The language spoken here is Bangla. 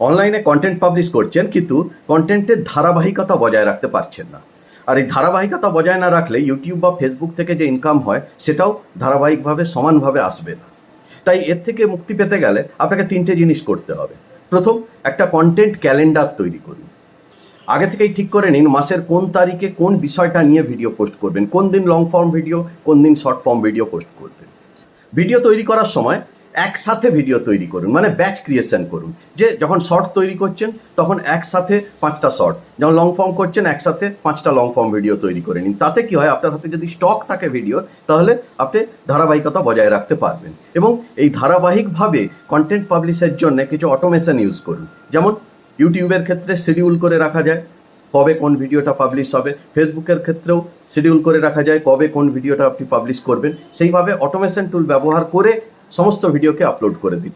অনলাইনে কন্টেন্ট পাবলিশ করছেন, কিন্তু কন্টেন্টের ধারাবাহিকতা বজায় রাখতে পারছেন না। আর এই ধারাবাহিকতা বজায় না রাখলে ইউটিউব বা ফেসবুক থেকে যে ইনকাম হয়, সেটাও ধারাবাহিকভাবে, সমানভাবে আসবে না। তাই এর থেকে মুক্তি পেতে গেলে আপনাকে তিনটে জিনিস করতে হবে। প্রথম, একটা কন্টেন্ট ক্যালেন্ডার তৈরি করুন। আগে থেকেই ঠিক করে নিন মাসের কোন তারিখে কোন বিষয়টা নিয়ে ভিডিও পোস্ট করবেন, কোন দিন লং ফর্ম ভিডিও কোন দিন শর্ট ফর্ম ভিডিও পোস্ট করবেন। ভিডিও তৈরি করার সময় একসাথে ভিডিও তৈরি করুন মানে ব্যাচ ক্রিয়েশন করুন। যে যখন শর্ট তৈরি করছেন, তখন একসাথে পাঁচটা শর্ট যখন লং ফর্ম করছেন, একসাথে পাঁচটা লং ফর্ম ভিডিও তৈরি করে নিন। তাতে কি হয়, আপনার হাতে যদি স্টক থাকে ভিডিও তাহলে আপনি ধারাবাহিকতা বজায় রাখতে পারবেন। এবং এই ধারাবাহিকভাবে কন্টেন্ট পাবলিশের জন্য কিছু অটোমেশন ইউজ করুন। যেমন ইউটিউবের ক্ষেত্রে শিডিউল করে রাখা যায়, কবে কোন ভিডিওটা পাবলিশ হবে। ফেসবুকের ক্ষেত্রেও শিডিউল করে রাখা যায়, কবে কোন ভিডিওটা আপনি পাবলিশ করবেন। সেইভাবে অটোমেশন টুল ব্যবহার করে সমস্ত ভিডিওকে আপলোড করে দিন।